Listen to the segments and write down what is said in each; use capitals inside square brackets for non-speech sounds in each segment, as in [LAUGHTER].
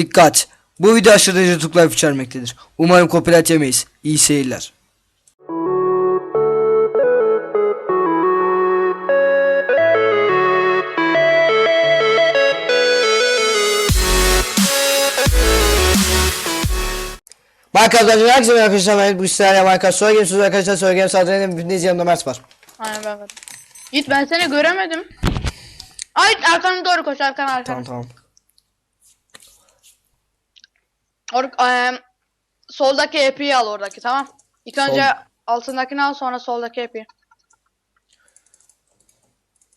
Dikkat! Bu video aşırı derece tutuklar içermektedir. Umarım copyright yemeyiz. İyi seyirler. Minecraft'tan herkese merhaba arkadaşlar ben bu işlerle Minecraft sonra gelmişsiniz arkadaşlar sonra gelmiş sadece bütün yanımda Mert var. Aynen ben. Git ben seni göremedim. Ay arkana doğru koş arkana arkana. Tamam tamam. Or eee, soldaki epiyi al oradaki tamam. İlk önce Sol. altındakini al sonra soldaki epiyi.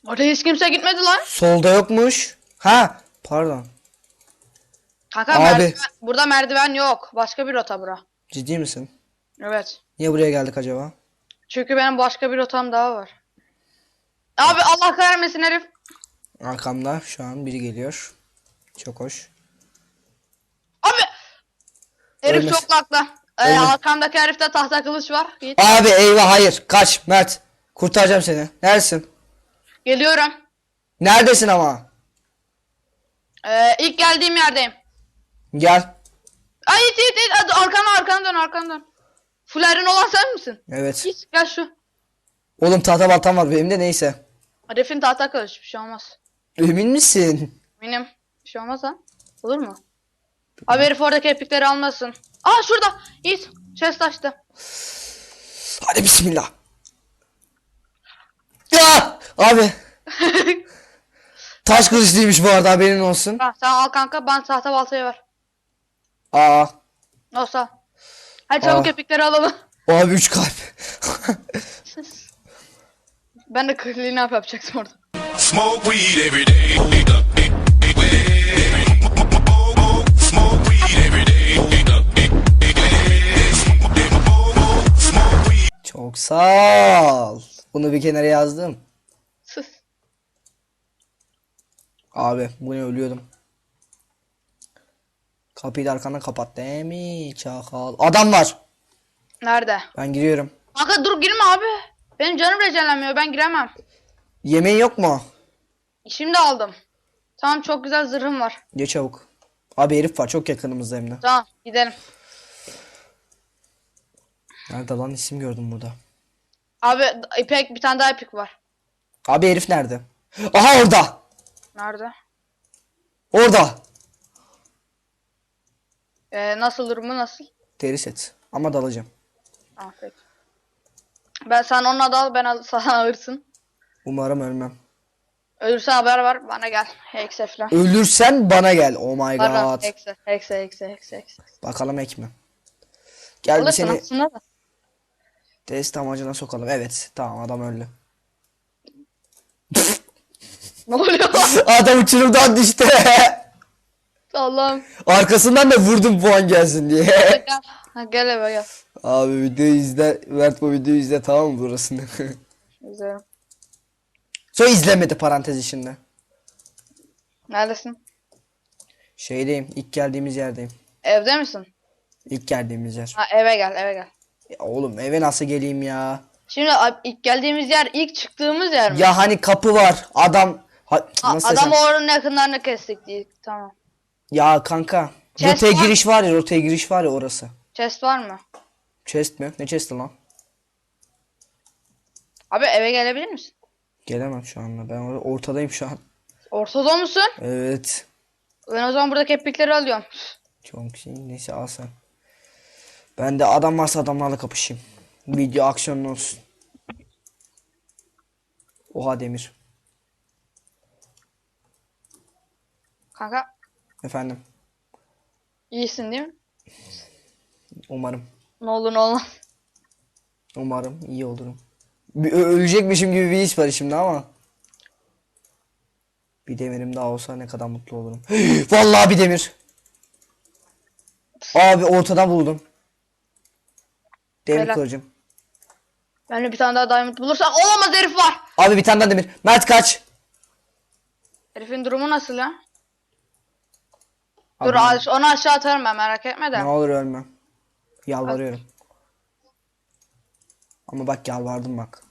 Oraya hiç kimse gitmedi lan. Solda yokmuş. Ha pardon. Kanka Abi. merdiven, burada merdiven yok. Başka bir rota bura. Ciddi misin? Evet. Niye buraya geldik acaba? Çünkü benim başka bir rotam daha var. Abi Allah kahretmesin herif. Arkamda şu an biri geliyor. Çok hoş. Herif Ölmesin. çok lakla. Ee, arkamdaki herifte tahta kılıç var. Git. Abi eyvah hayır. Kaç Mert. Kurtaracağım seni. Neredesin? Geliyorum. Neredesin ama? Ee, ilk geldiğim yerdeyim. Gel. Ay it it it. Hadi arkana arkana dön arkana dön. Full iron olan sen misin? Evet. Git gel şu. Oğlum tahta baltam var benim de neyse. Herifin tahta kılıç bir şey olmaz. Emin misin? Benim bir şey olmaz ha. Olur mu? Abi herif oradaki epikleri almasın. Aa şurada. Yiğit. Chest açtı. Hadi bismillah. Ya abi. [LAUGHS] Taş kılıçlıymış bu arada haberin olsun. Ha, sen al kanka ben tahta baltayı ver. Aa. Olsa. Hadi çabuk Aa. epikleri alalım. Abi 3 kalp. [LAUGHS] Ben de clean up yapacaktım orada. Smoke weed every day. Çok sağ ol. Bunu bir kenara yazdım. Sus. Abi bu ne ölüyordum. Kapıyı da arkandan kapat değil mi? Çakal. Adam var. Nerede? Ben giriyorum. Kanka dur girme abi. Benim canım recenlenmiyor ben giremem. Yemeğin yok mu? Şimdi aldım. Tamam çok güzel zırhım var. Geç çabuk. Abi herif var çok yakınımızda hem de. Tamam gidelim. Nerede lan isim gördüm burada. Abi ipek bir tane daha ipek var. Abi herif nerede? Aha orada. Nerede? Orada. Ee, nasıl durumu nasıl? Deri set. Ama dalacağım. Ah peki. Ben sen onunla dal ben al, [LAUGHS] sana alırsın. Umarım ölmem. Ölürsen haber var bana gel. Hexe falan. Ölürsen bana gel. Oh my Var var. god. Hexe hexe hexe hexe. Bakalım ek mi? Gel bir Alırsın seni aslında da. Test amacına sokalım. Evet. Tamam adam öldü. [LAUGHS] Ne oluyor? adam uçurumdan düştü. Allah'ım. Arkasından da vurdum puan gelsin diye. Ha, gel eve gel. Abi videoyu izle. Mert bu videoyu izle tamam mı burasını? [LAUGHS] Güzel. Sonra izlemedi parantez içinde. Neredesin? Şeydeyim. ilk geldiğimiz yerdeyim. Evde misin? İlk geldiğimiz yer. Ha eve gel eve gel. Ya oğlum eve nasıl geleyim ya? Şimdi ilk geldiğimiz yer ilk çıktığımız yer mi? Ya hani kapı var. Adam ha, A- nasıl adam desem? oranın yakınlarını kestik değil. Tamam. Ya kanka. Chest Rotaya var. giriş var ya rotaya giriş var ya orası. Chest var mı? Chest mi? Ne chest'i lan? Abi eve gelebilir misin? Gelemem şu anda. Ben or- ortadayım şu an. Ortada mısın? Evet. Ben o zaman buradaki epikleri alıyorum. Çok şey. Neyse al sen. Ben de adam varsa adamlarla kapışayım. Video aksiyonlu olsun. Oha Demir. Kanka Efendim. iyisin değil mi? Umarım. Ne olur ne olmaz. Umarım iyi olurum. Bir, ö- ölecekmişim gibi bir his var şimdi ama. Bir demirim daha olsa ne kadar mutlu olurum. [GASPS] Vallahi bir demir. Abi ortadan buldum. Demir Helal. kılıcım. Ben de bir tane daha diamond bulursam olamaz herif var. Abi bir tane daha demir. Mert kaç. Herifin durumu nasıl ya? Abi, Dur aş- onu aşağı atarım ben merak etme de. Ne olur ölme. Yalvarıyorum. Ama bak yalvardım bak.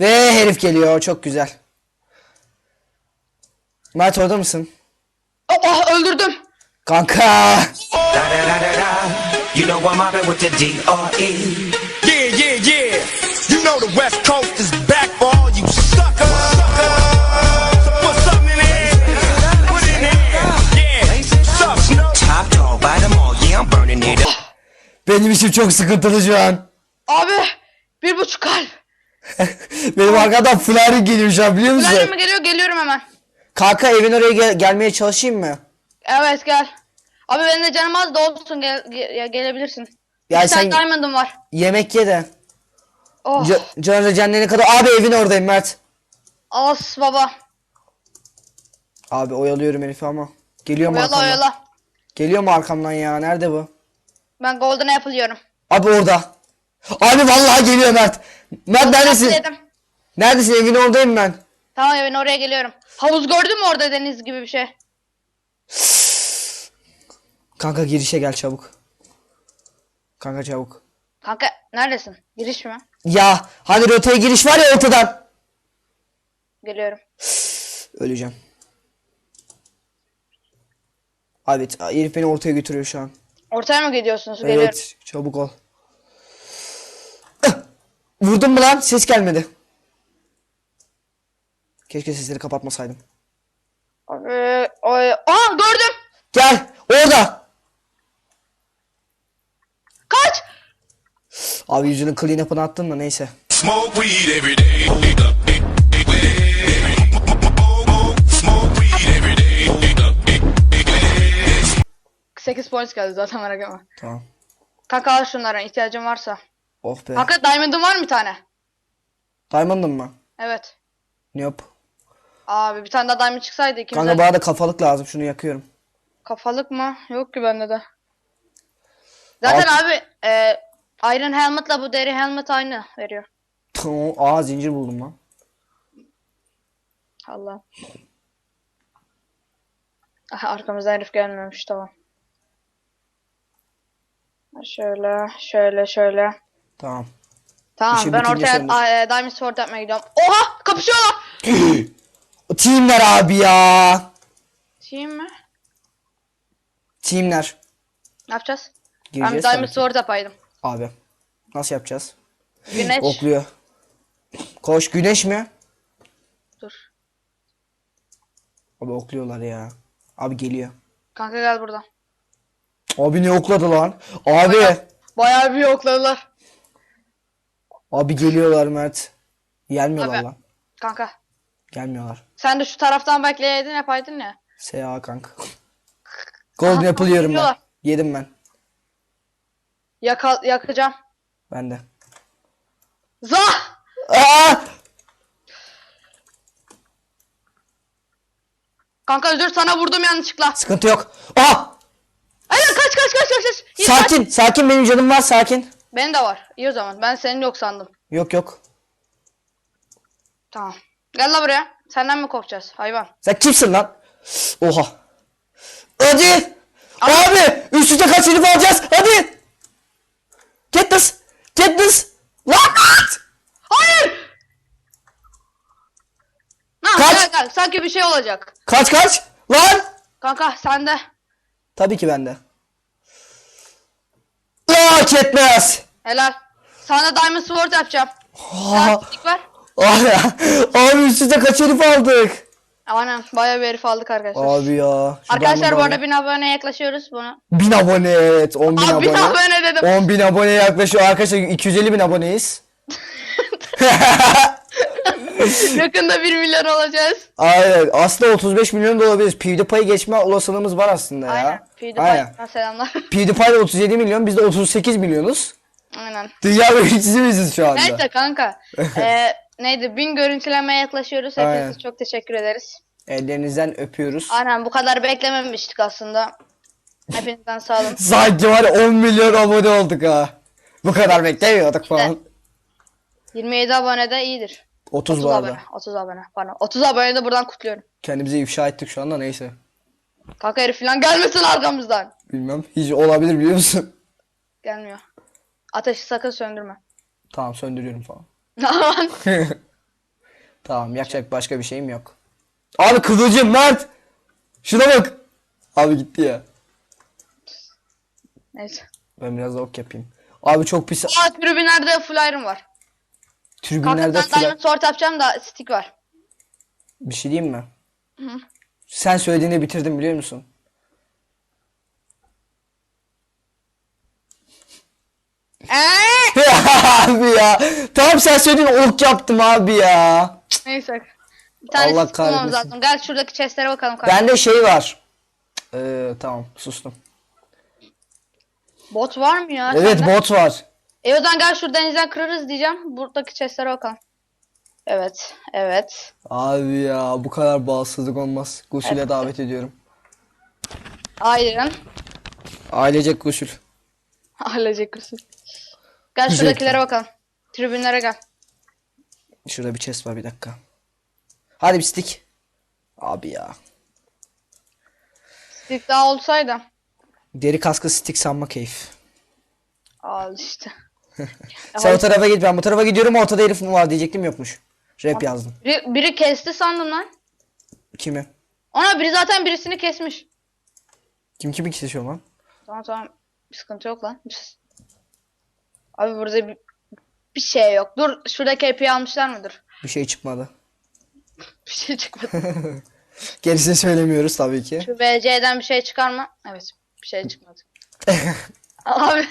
Ve herif geliyor çok güzel. Mert orada mısın? Oh öldürdüm. Kanka. Da da da da. You know I'm mobbing with the D.R.E. Yeah, yeah, yeah. You know the West Coast is back for all you suckers. So put something in there. Put it in there. Yeah. Suck, Snoop. Top dog, by them all. Yeah, I'm burning it up. Benim için çok sıkıntılı şu an. Abi bir buçuk kalp. [LAUGHS] Benim arkadan flyer geliyor şu an biliyor musun? Ulan mi geliyor geliyorum hemen. Kanka evin oraya gel- gelmeye çalışayım mı? Evet gel. Abi benim de canım az da olsun gel, ge- ya, gelebilirsin. Ya Bir sen tane diamond'ım var. yemek ye de. Oh Ca- Canı cennene kadar. Abi evin oradayım Mert. as baba. Abi oyalıyorum herifi ama. Geliyor mu Oyala arkamdan? oyala. Geliyor mu arkamdan ya? Nerede bu? Ben golden apple yiyorum. Abi orada. Abi vallahi geliyor Mert. Mert neredesin? Yedim. Neredesin? Evin oradayım ben. Tamam ben oraya geliyorum. Havuz gördün mü orada deniz gibi bir şey? [LAUGHS] Kanka girişe gel çabuk. Kanka çabuk. Kanka neredesin? Giriş mi? Ya hani rotaya giriş var ya ortadan. Geliyorum. [SIGHS] Öleceğim. Abi herif beni ortaya götürüyor şu an. Ortaya mı gidiyorsunuz? Geliyorum. Evet çabuk ol. [SIGHS] Vurdun mu lan? Ses gelmedi. Keşke sesleri kapatmasaydım. Abi, oy. Aa gördüm. Gel orada. Kaç. Abi yüzünün clean up'ını attın da neyse. 8 points geldi zaten merak etme. Tamam. Kanka al şunlara ihtiyacın varsa. Oh be. Kanka diamond'ın var mı bir tane? Diamond'ın mı? Evet. Nope. Abi bir tane daha diamond çıksaydı ikimize. Kanka bana da kafalık lazım. Şunu yakıyorum. Kafalık mı? Yok ki bende de. Zaten abi e, Iron Helmet'la bu deri helmet aynı veriyor. [LAUGHS] Aa zincir buldum lan. Allah. Aha, arkamızdan herif gelmemiş tamam. Şöyle, şöyle, şöyle. Tamam. Tamam İşi ben bitince ortaya a- e, Diamond Sword yapmaya gidiyorum. Oha! Kapışıyorlar! [GASPS] Teamler abi ya. Team mi? Teamler. Ne yapacağız? Ben Gireceğiz tabii Diamond. Sword yapaydım. Abi. Nasıl yapacağız? Güneş. Okluyor. Koş güneş mi? Dur. Abi okluyorlar ya. Abi geliyor. Kanka gel buradan. Abi ne okladı lan? Abi. Bayağı bir yokladılar. Abi geliyorlar Mert. Gelmiyorlar Abi. lan. Kanka. Gelmiyorlar. Sen de şu taraftan bekleyeydin yapaydın ya. SA kanka. Golden apple yiyorum ben. Yedim ben. Yaka yakacağım. Ben de. Zah! Aa! Kanka özür sana vurdum yanlışlıkla. Sıkıntı yok. Aa! Hayır kaç kaç kaç kaç kaç. İyi, Sakin. Sakin benim canım var sakin. kaç. Benim de var. İyi o zaman. Ben senin yok sandım. Yok yok. Tamam. Gel la buraya. Senden mi korkacağız hayvan? Sen kimsin lan? Oha. Hadi. Abi üst üste kaç herif alacağız? Hadi. Katniss. Katniss. Lan at. Hayır! Ha, Kaç? Gel gel. Sanki bir şey olacak. Kaç kaç. Lan. Kanka sende. Tabii ki bende. Aa Katniss. Helal. Sana Diamond Sword yapacağım. Sen ver. Abi üst üste kaç herif aldık? Aynen. Bayağı bir herif aldık arkadaşlar. Abi ya. şu arkadaşlar bu diamond'ı arada alayım. 1000 abone yaklaşıyoruz bunu. 1000 abone evet 10 bin Abi 1000 abone. abone dedim. 10 bin abone yaklaşıyor arkadaşlar 250 bin aboneyiz. [LAUGHS] Yakında 1 milyon olacağız. Aynen aslında 35 milyon da olabiliriz. PewDiePie'yi geçme olasılığımız var aslında ya. Aynen. Aynen. Selamlar. [LAUGHS] PewDiePie de 37 milyon biz de 38 milyonuz. Aynen. Dünya birincisi biziz şu anda. Neyse kanka. [LAUGHS] Ee, neydi? 1000 görüntülemeye yaklaşıyoruz. Hepinize Aynen. çok teşekkür ederiz. Ellerinizden öpüyoruz. Aynen bu kadar beklememiştik aslında. Hepinizden sağ olun. [LAUGHS] Sanki var ya 10 milyon abone olduk ha. Bu kadar beklemiyorduk falan. 27 abone de iyidir. 30 30 bu arada. abone. 30 abone. Pardon. 30 abone de buradan kutluyorum. Kendimizi ifşa ettik şu anda neyse. Kanka herif falan gelmesin arkamızdan. Bilmem. Hiç olabilir biliyor musun? Gelmiyor. Ateşi sakın söndürme. tamam söndürüyorum falan. Tamam [LAUGHS] yakacak başka bir şeyim yok. Abi kıvılcım Mert. Şuna bak. Abi gitti ya. Neyse. Ben biraz da ok yapayım. Abi çok pis. Aa tribünlerde full iron var. Tribünlerde ben filan. diamond sword yapacağım da stick var. Bir şey diyeyim mi? Sen söylediğinde bitirdim biliyor musun? [LAUGHS] abi ya. Tamam sen söylediğin ok yaptım abi ya. Neyse. Bir tane Allah stick bulmamız kahretmesin. lazım. Gel şuradaki chestlere bakalım kanka. Bende şey var. Ee, tamam sustum. Bot var mı ya? Evet sende? bot var. E o zaman gel şu denizden kırarız diyeceğim. Buradaki chestlere bakalım. Evet. Evet. Abi ya bu kadar bağımsızlık olmaz. Gusül'e davet ediyorum. Iron. Ailecek gusül. Ailecek usul. Gel Güzel. şuradakilere bakalım. Tribünlere gel. Şurada bir chest var bir dakika. Hadi bir stick. Abi ya. Stick daha olsaydı. Deri kaskı stick sanma keyif. Al işte. [LAUGHS] Sen o tarafa git ben bu tarafa gidiyorum ortada herif mi var diyecektim yokmuş. Rap yazdım. Biri, biri kesti sandım lan. Kimi? Ona biri zaten birisini kesmiş. Kim kimi kesiyor lan? Tamam tamam. Bir sıkıntı yok lan. Abi burada bir, bir şey yok. Dur şuradaki AP'yi almışlar mıdır? Bir şey çıkmadı. [LAUGHS] Bir şey çıkmadı. [LAUGHS] Gerisini söylemiyoruz tabii ki. Şu BC'den bir şey çıkar mı? Evet. Bir şey çıkmadı. [LAUGHS] Abi.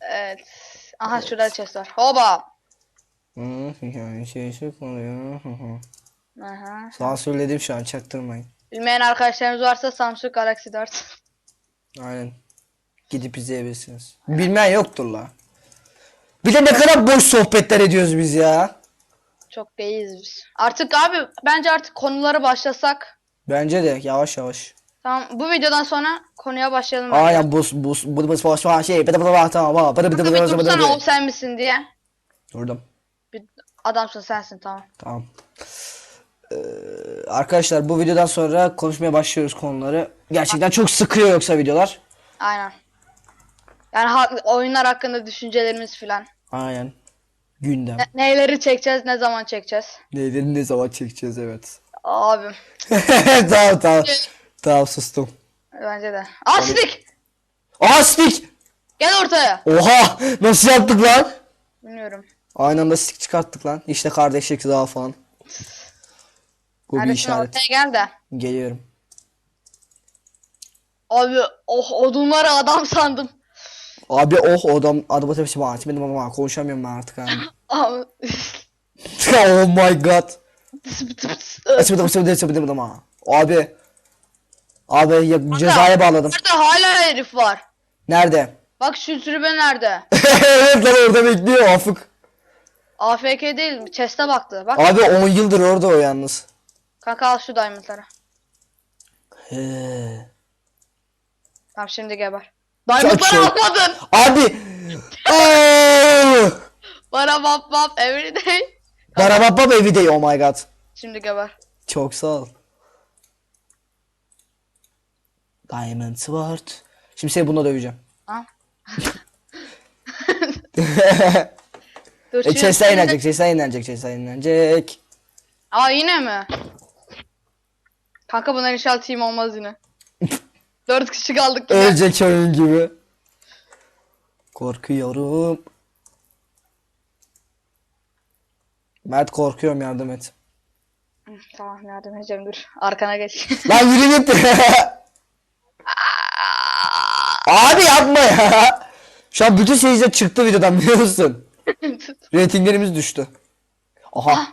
evet. Aha şurada chest var. Hoba. Bir şey çıkmadı ya. Aha. Sansürledim şu an çaktırmayın. Bilmeyen arkadaşlarımız varsa Samsung Galaxy 4. Aynen. Gidip izleyebilirsiniz. Bilmeyen yoktur la. Bir de ne kadar boş sohbetler ediyoruz biz ya. Çok iyiyiz biz. Artık abi bence artık konulara başlasak. Bence de yavaş yavaş. Tamam bu videodan sonra konuya başlayalım. Aynen bu bu bu bu bu şu an şey bıdı bıdı bıdı tamam bıdı bıdı bıdı bıdı bıdı. sen misin diye. Durdum. Bir adamsın sensin tamam. Tamam. Ee, arkadaşlar bu videodan sonra konuşmaya başlıyoruz konuları. Gerçekten çok sıkıyor yoksa videolar. Aynen. Yani ha- oyunlar hakkında düşüncelerimiz filan. Aynen. Gündem. Ne- neyleri çekeceğiz, ne zaman çekeceğiz? Neyleri ne zaman çekeceğiz evet. Abim. [LAUGHS] tamam tamam. Tamam sustum. Bence de. Aha stick. Gel ortaya. Oha nasıl yaptık lan? Bilmiyorum. Aynı anda stick çıkarttık lan. İşte kardeşlik daha falan. Bu bir Neredesin işaret. ortaya gel de. Geliyorum. Abi oh odunları adam sandım. Abi oh adam adı tepsi var. Benim ama konuşamıyorum ben artık abi. [LAUGHS] Abi. [LAUGHS] oh my god. Açmadım açmadım açmadım ama. Abi. Abi ya, cezaya bağladım. Nerede hala herif var. Nerede? Bak şu tribün nerede? [LAUGHS] evet lan orada bekliyor afık. AFK değil chest'e baktı. Bak Abi 10 yıldır orada o yalnız. kanka al şu diamondları. He. Tamam şimdi geber. Diamondları Çok- atmadın. Abi. [LAUGHS] Oh! Bana bap bap everyday. Barababba baby day oh my god. Şimdi geber. Çok sağ ol. Diamond Sword. Şimdi seni bununla döveceğim. Ha? [LAUGHS] Dur E şimdi- chest'e inecek, chest'e inecek, chest'e inecek. Aa yine mi? Kanka bunlar inşallah team olmaz yine. Dört kişi kaldık yine. Ölecek oyun gibi. Korkuyorum. Mert korkuyorum yardım et. Tamam yardım edeceğim dur. Arkana geç. Lan [LAUGHS] yürü git. Abi yapma ya. Şu an bütün seyirciler çıktı videodan biliyor musun? Ratinglerimiz düştü. Aha.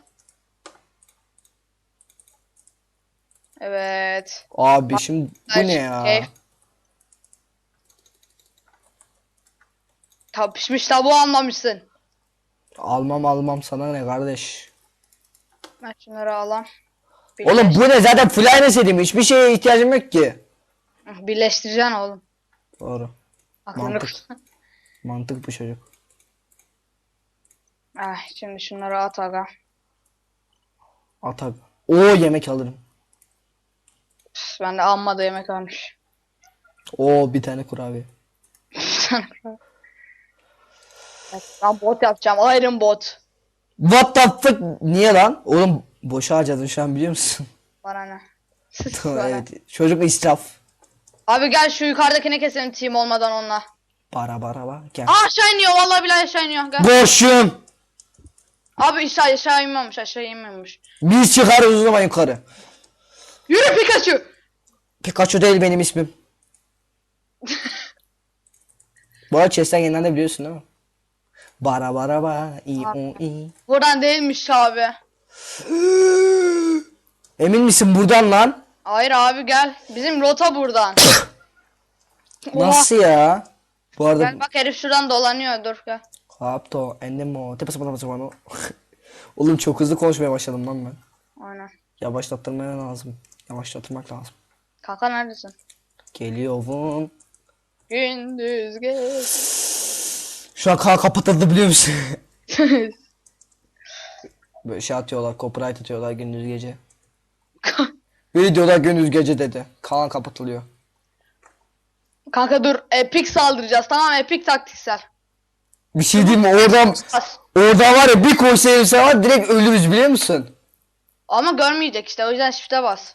Evet. Abi şimdi bu ne ya? Keyif. Ta pişmiş tavuğu almamışsın. Almam almam sana ne kardeş. Ben şunları alam. Oğlum bu ne zaten fly sedim hiçbir şeye ihtiyacım yok ki. Birleştireceksin oğlum. Doğru. Aklını Mantık. Mantık bu çocuk. Ay şimdi şunları at aga. At abi. Oo yemek alırım. Ben de amma da yemek almış. Oo [LAUGHS] bir tane kurabiye. Evet, ben bot yapacağım. Iron bot. What the fuck? Niye lan? Oğlum Boşa harcadın şu an biliyor musun? Bana ne? [LAUGHS] Bana. evet. Çocuk israf. Abi gel şu yukarıdakini keselim team olmadan onunla. Bara bara bara. Gel. Aa aşağı iniyor vallahi billahi aşağı iniyor. Gel. Boşum. Abi aşağı aşağı inmiyormuş aşağı inmiyormuş. Biz çıkarız o zaman yukarı. Yürü Pikachu. Pikachu değil benim ismim. [LAUGHS] Bu arada chest'ten yeniden de biliyorsun değil mi? Bara bara bara i o i. Buradan değilmiş abi. [GASPS] Emin misin buradan lan? Hayır abi gel. Bizim rota buradan. [COUGHS] Oha. Nasıl ya? Bu arada Gel bak herif şuradan dolanıyor dur gel. Kapto, endemo, tepesi bana bana bana. [LAUGHS] Oğlum çok hızlı konuşmaya başladım lan ben. Aynen. Yavaşlattırmaya lazım. Yavaşlatmak lazım. Kanka neredesin? Geliyorum. Gündüz gece. Şu an kanal kapatıldı biliyor musun? [LAUGHS] Böyle şey atıyorlar, copyright atıyorlar gündüz gece. Biri diyorlar gündüz gece dedi. Kanal kapatılıyor. Kanka dur epic saldıracağız tamam epic taktiksel. Bir şey diyeyim mi? Oradan, Bas. oradan var ya bir koysa elbise var direkt ölürüz biliyor musun? Ama görmeyecek işte o yüzden shift'e bas.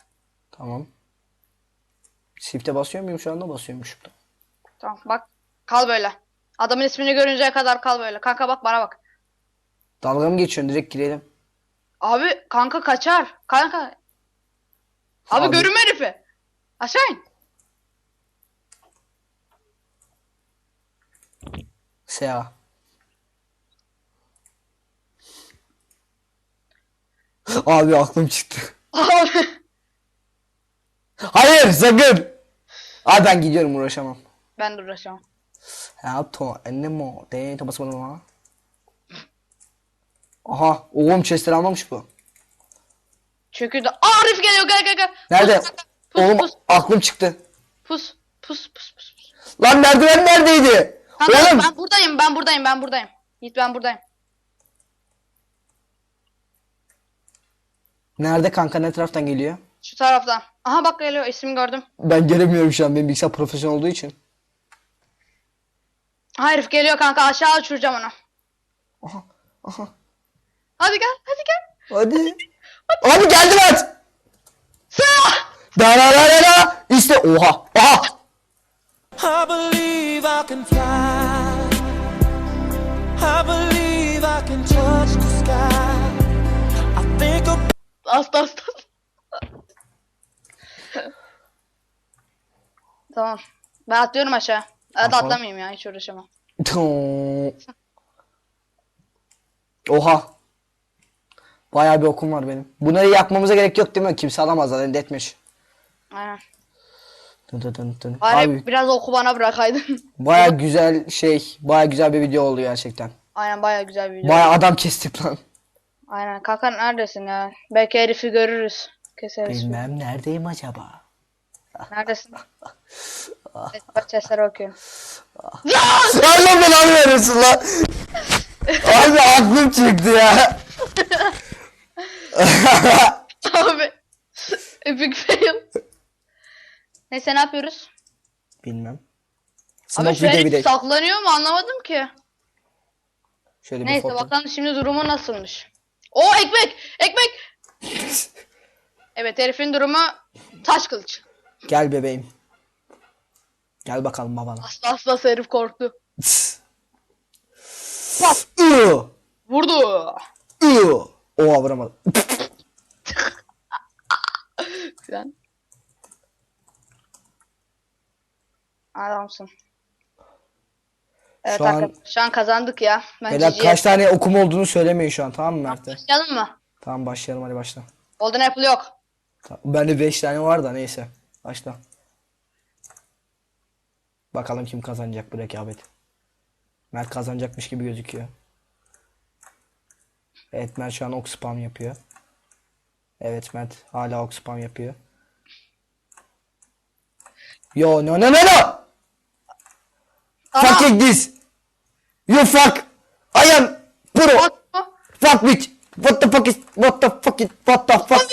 Tamam. Shift'e basıyor muyum şu anda? Basıyormuşum da. Tamam bak kal böyle. Adamın ismini görünceye kadar kal böyle. Kanka bak bana bak. Dalga mı geçiyorsun? Direkt girelim. Abi kanka kaçar. Kanka. Abi, Abi. görünme herifi. Aşağı in. Sea. Abi aklım çıktı. Abi. Hayır sakın. Abi ben gidiyorum uğraşamam. ben de uğraşamam. Yapto ennemo de tabasmadım ha. Aha oğlum chestleri almamış bu. Aa Arif geliyor gel gel gel. Nerede? Pus, pus, Oğlum pus, aklım çıktı. pus, pus, pus, pus. Lan merdiven neredeydi? Kanka Oğlum. ben buradayım ben buradayım ben buradayım. Yiğit ben buradayım. Nerede kanka ne taraftan geliyor? Şu taraftan. Aha bak geliyor isim gördüm. Ben göremiyorum şu an benim bilgisayar profesyonel olduğu için. Ha herif geliyor kanka aşağı uçuracağım onu. Aha aha. Hadi gel hadi gel. Hadi. Abi geldi lan. Sıra. Da da da da da. İşte oha. Aha. I believe I can fly. I believe I can touch the sky. I think of Bas bas tamam. Ben atlıyorum aşağı. Hadi Tamam. atlamayayım ya hiç uğraşamam. [LAUGHS] Oha. Bayağı bir okum var benim. Bunları yapmamıza gerek yok değil mi? Kimse alamaz zaten detmiş. Aynen. Dın dın dın dın. Bari Abi biraz oku bana bırakaydın. baya güzel şey, baya güzel bir video oldu gerçekten. Aynen baya güzel bir video. Baya adam kestik lan. Aynen kanka neredesin ya? Belki herifi görürüz. Keseriz. Bilmem neredeyim acaba. Neredesin? Bak sesleri okuyorum. Allah belanı verirsin lan. Abi aklım çıktı ya. Abi. Epic fail. Neyse ne yapıyoruz? Bilmem. Abi Smoke bir de. saklanıyor mu anlamadım ki. Şöyle bir Neyse foto. bakalım şimdi durumu nasılmış. O ekmek! Ekmek! [LAUGHS] evet herifin durumu taş kılıç. Gel bebeğim. Gel bakalım babana. Asla asla herif korktu. Iı, Vurdu. ıı. Oha vuramadım. [LAUGHS] Sen. Adamsın. Evet Şu an- şu an kazandık ya. Ben Beyler kaç tane okum olduğunu söylemeyin şu an tamam mı Mert'e? Başlayalım mı? Tamam başlayalım hadi başla. Golden Apple yok. Bende 5 tane var da neyse. Başla. Bakalım kim kazanacak bu rekabeti. Mert kazanacakmış gibi gözüküyor. Evet Mert şu an ok spam yapıyor. Evet Mert hala ok spam yapıyor. Yo no no no no! Fucking this! You fuck! I am pro! Bu. Fuck bitch! What the fuck is... What the fuck is... What the fuck?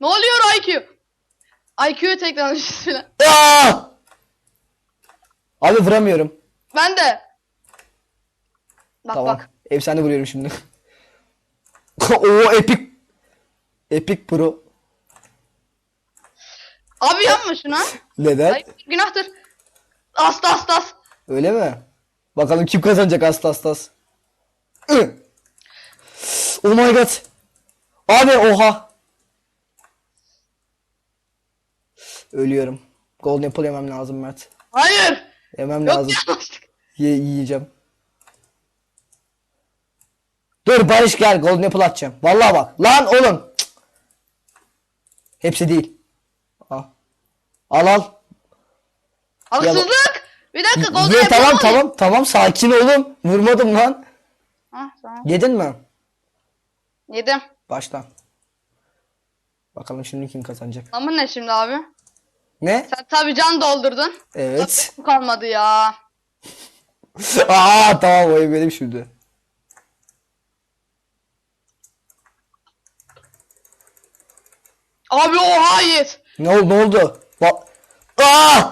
Ne oluyor IQ? IQ tekrar üstüne. Aa! Abi vuramıyorum. Ben de. Bak tamam. bak. Efsane vuruyorum şimdi. [LAUGHS] Oo epik. Epik pro. Abi yapma şuna. Neden? Ayıp günahtır. As as as. Öyle mi? Bakalım kim kazanacak asla asla. Ih. Oh my god. Abi oha. Ölüyorum. Golden apple yemem lazım Mert. Hayır. Yemem Yok lazım. yanlışlık. [LAUGHS] Ye yiyeceğim. Dur Barış gel golden apple atacağım. Vallahi bak. Lan oğlum. Cık. Hepsi değil. Al. Al al. Haksızlık. Bir dakika golden Ye apple tamam alayım. tamam tamam sakin olun. Vurmadım lan. Ha, tamam. Yedin mi? Yedim. Baştan. Bakalım şimdi kim kazanacak. Ama ne şimdi abi? Ne? Sen tabii can doldurdun. Evet. Bu kalmadı ya. [LAUGHS] Aa tamam o ev benim şimdi. Abi oha Yiğit. Ne oldu ne oldu? Ba Aa!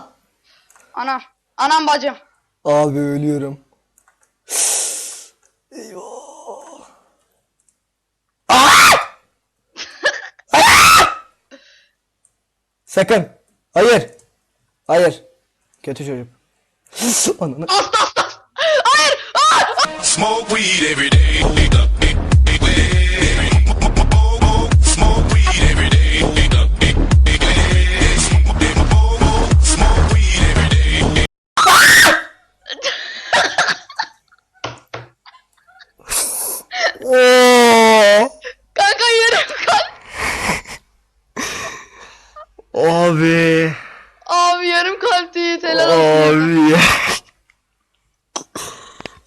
Anam. Anam bacım. Abi ölüyorum. Eyvah. Aa! [LAUGHS] Aa! Sakın. Hayır. Hayır. Kötü çocuk. [LAUGHS] Ananı. Smoke weed every day. Abi. Abi yarım kalpti Yiğit. Helal olsun. Abi.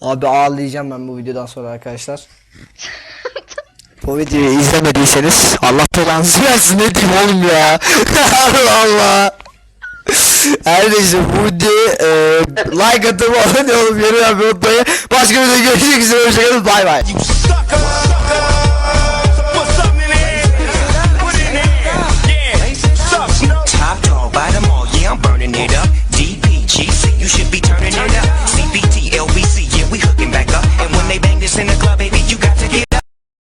[LAUGHS] Abi ağlayacağım ben bu videodan sonra arkadaşlar. [LAUGHS] bu videoyu izlemediyseniz Allah belanızı versin ne diyeyim oğlum ya. [LAUGHS] Allah Allah. Her neyse bu videoyu e, like atıp abone olup yorum yapmayı unutmayın. Başka bir videoda görüşmek üzere. Hoşçakalın. Bay bay. Burning it up. DPGC, you should be turning it